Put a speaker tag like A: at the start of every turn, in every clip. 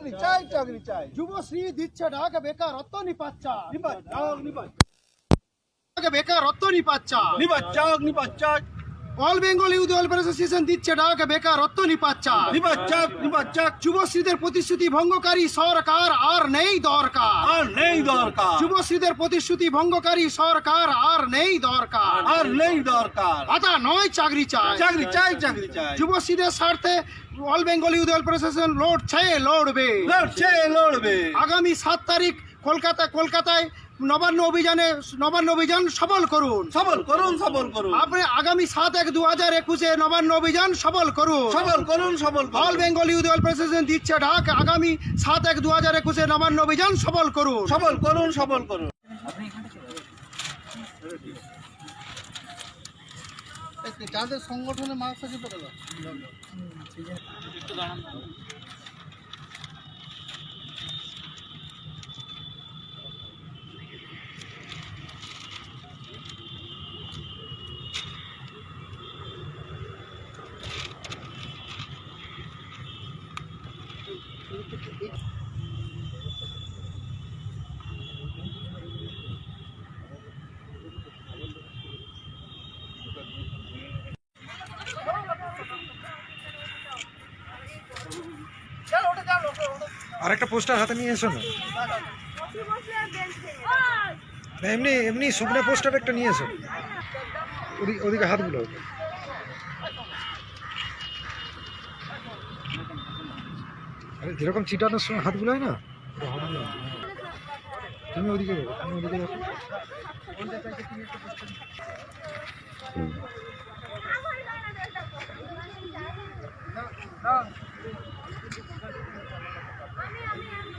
A: চাকরি চাই চাকরি চাই।
B: যুবশ্রী দিচ্ছে ডাক নিপাচ্ছা নিপাচ্ছা
A: নিপাচ্ছা বেকার
B: বেকারত্ব নিপাচ্ছা
A: নিপাচ্ছা নিবাচ্চাক
B: all Bengal youth welfare association দিচ্ছে ডাক বেকারত্ব নিপাচ্চা
A: নিবাচ্চাক নিবাচ্চাক
B: যুবশ্রীদের প্রতিশ্রুতি ভঙ্গকারী সরকার আর নেই দরকার।
A: আর নেই দরকার।
B: যুবশ্রীদের প্রতিশ্রুতি ভঙ্গকারী সরকার আর নেই দরকার।
A: আর নেই দরকার।
B: ভাতা নয় চাকরি চাই।
A: চাকরি চাই চাকরি চাই।
B: যুবশ্রীদের স্বার্থে all Bengal youth welfare association লড়ছে লড়বে।
A: লড়ছে লড়বে।
B: আগামী সাত তারিখ কলকাতা কলকাতায় নবান্ন অভিযানে নবান্ন অভিযান সফল করুন।
A: সবল করুন সবল করুন।
B: আপনি আগামী সাত এক দু হাজার একুশে নবান্ন অভিযান সফল করুন।
A: সবল করুন সবল
B: all Bengal youth welfare association দিচ্ছে ঢাক। আগামী সাত এক দু হাজার একুশে নবান্ন অভিযান সফল করুন।
A: সবল করুন সবল করুন।
B: যাদের সংগঠনে মার্কস আছে।
C: আরেকটা পোস্টার হাতে নিয়ে এসো না। না, এমনি এমনি শুকনো পোস্টার একটা নিয়ে এসো। ওদিকে ওদিকে হাতগুলো। আরে যেরকম চিটানোর সময় হাতগুলো হয় না না। তুমি ওদিকে তুমি ওদিকে দেখো
B: আসো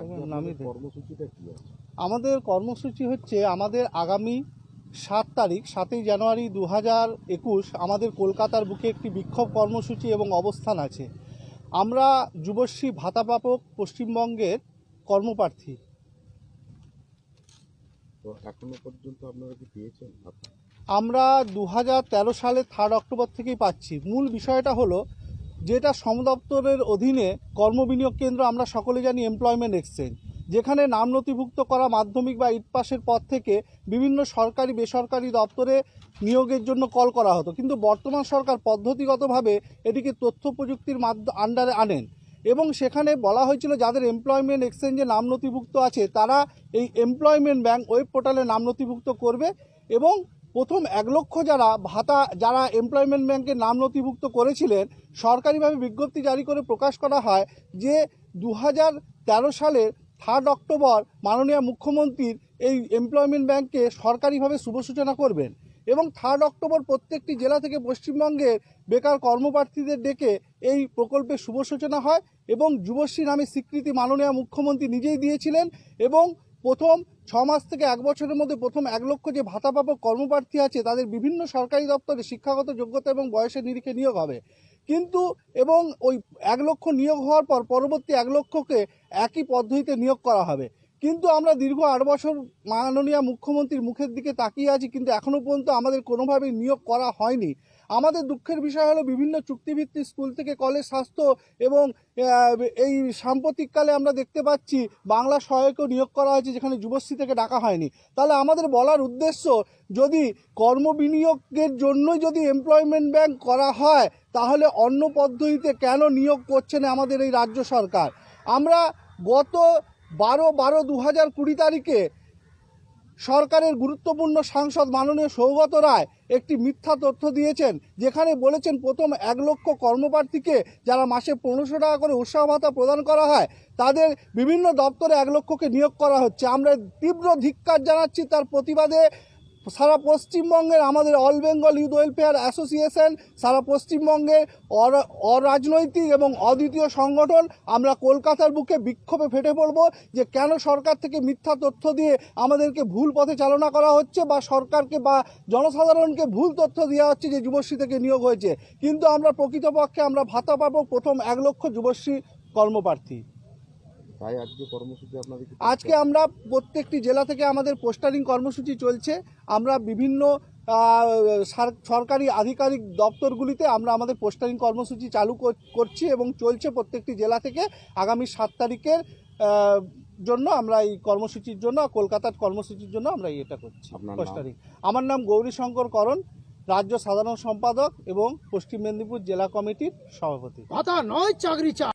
C: আছে?
B: আমাদের কর্মসূচি হচ্ছে আমাদের আগামী সাত তারিখ সাতই জানুয়ারি দু হাজার একুশ আমাদের কলকাতার বুকে একটি বিক্ষোভ কর্মসূচি এবং অবস্থান আছে। আমরা যুবশ্রী ভাতা প্রাপক পশ্চিমবঙ্গের কর্মপ্রার্থী।
D: তো এখনও পর্যন্ত আপনারা কি পেয়েছেন
B: আমরা দু তেরো সালে থার্ড অক্টোবর থেকেই পাচ্ছি। মূল বিষয়টা হলো যেটা শ্রম দপ্তরের অধীনে কর্মবিনিয়োগ কেন্দ্র আমরা সকলে জানি এমপ্লয়মেন্ট এক্সচেঞ্জ যেখানে নাম নথিভুক্ত করা মাধ্যমিক বা ইট পাসের পর থেকে বিভিন্ন সরকারি, বেসরকারি দপ্তরে নিয়োগের জন্য কল করা হতো। কিন্তু বর্তমান সরকার পদ্ধতিগতভাবে এটিকে তথ্য প্রযুক্তির মাধ্য আন্ডারে আনেন এবং সেখানে বলা হয়েছিল যাদের এমপ্লয়মেন্ট এক্সচেঞ্জে নাম নথিভুক্ত আছে, তারা এই এমপ্লয়মেন্ট ব্যাংক ওয়েব পোর্টালে নাম নথিভুক্ত করবে এবং প্রথম এক লক্ষ যারা ভাতা, যারা এমপ্লয়মেন্ট ব্যাংকের নাম নথিভুক্ত করেছিলেন, সরকারিভাবে বিজ্ঞপ্তি জারি করে প্রকাশ করা হয় যে দু সালের থার্ড অক্টোবর মাননীয় মুখ্যমন্ত্রীর এই এমপ্লয়মেন্ট ব্যাংকে সরকারিভাবে শুভ সূচনা করবেন এবং থার্ড অক্টোবর প্রত্যেকটি জেলা থেকে পশ্চিমবঙ্গের বেকার কর্মপ্রার্থীদের ডেকে এই প্রকল্পের শুভ সূচনা হয় এবং যুবশ্রী নামে স্বীকৃতি মাননীয় মুখ্যমন্ত্রী নিজেই দিয়েছিলেন এবং প্রথম ছ মাস থেকে এক বছরের মধ্যে প্রথম এক লক্ষ যে ভাতা প্রাপক কর্মপ্রার্থী আছে, তাদের বিভিন্ন সরকারি দপ্তরে শিক্ষাগত যোগ্যতা এবং বয়সের নিরিখে নিয়োগ হবে। কিন্তু, এবং ওই এক লক্ষ নিয়োগ হওয়ার পর পরবর্তী এক লক্ষকে একই পদ্ধতিতে নিয়োগ করা হবে। কিন্তু আমরা দীর্ঘ আট বছর মাননীয় মুখ্যমন্ত্রীর মুখের দিকে তাকিয়ে আছি, কিন্তু এখনও পর্যন্ত আমাদের কোনোভাবেই নিয়োগ করা হয়নি। আমাদের দুঃখের বিষয় হলো বিভিন্ন চুক্তিভিত্তিক স্কুল থেকে কলেজ স্বাস্থ্য এবং এই সাম্প্রতিককালে আমরা দেখতে পাচ্ছি বাংলা সহায়কও নিয়োগ করা হয়েছে, যেখানে যুবশ্রী থেকে ডাকা হয়নি। তাহলে আমাদের বলার উদ্দেশ্য, যদি কর্মবিনিয়োগের জন্য যদি এমপ্লয়মেন্ট ব্যাংক করা হয়, তাহলে অন্য পদ্ধতিতে কেন নিয়োগ করছে না আমাদের এই রাজ্য সরকার? আমরা গত বারো বারো দু হাজার কুড়ি তারিখে সরকারের গুরুত্বপূর্ণ সাংসদ মাননীয় সৌগত রায় একটি মিথ্যা তথ্য দিয়েছেন, যেখানে বলেছেন প্রথম এক লক্ষ কর্মপ্রার্থীকে যারা মাসে পনেরোশো টাকা করে উৎসাহ ভাতা প্রদান করা হয়, তাদের বিভিন্ন দপ্তরে এক লক্ষকে নিয়োগ করা হচ্ছে। আমরা তীব্র ধিক্কার জানাচ্ছি তার প্রতিবাদে। সারা পশ্চিমবঙ্গের আমাদের all Bengal youth welfare association, সারা পশ্চিমবঙ্গের অরা- অরাজনৈতিক এবং অদ্বিতীয় সংগঠন, আমরা কলকাতার বুকে বিক্ষোভে ফেটে পড়ব যে কেন সরকার থেকে মিথ্যা তথ্য দিয়ে আমাদেরকে ভুল পথে চালনা করা হচ্ছে বা সরকারকে বা জনসাধারণকে ভুল তথ্য দেওয়া হচ্ছে যে যুবশ্রী থেকে নিয়োগ হয়েছে। কিন্তু আমরা প্রকৃতপক্ষে আমরা ভাতা পাবো প্রথম এক লক্ষ যুবশ্রী কর্মপ্রার্থী।
D: তাই আজকে কর্মসূচি আপনাদের
B: আজকে আমরা প্রত্যেকটি জেলা থেকে আমাদের পোস্টারিং কর্মসূচি চলছে। আমরা বিভিন্ন সার- সরকারি আধিকারিক দপ্তরগুলিতে আমরা আমাদের পোস্টারিং কর্মসূচি চালু করছি এবং চলছে প্রত্যেকটি জেলা থেকে আগামী সাত তারিখের জন্য আমরা এই কর্মসূচির জন্য কলকাতার কর্মসূচির জন্য আমরা এটা করছি পোস্টারিং। আমার নাম গৌরীশঙ্কর করণ রাজ্য সাধারণ সম্পাদক এবং পশ্চিম মেদিনীপুর জেলা কমিটির সভাপতি।
C: নয় চাকরি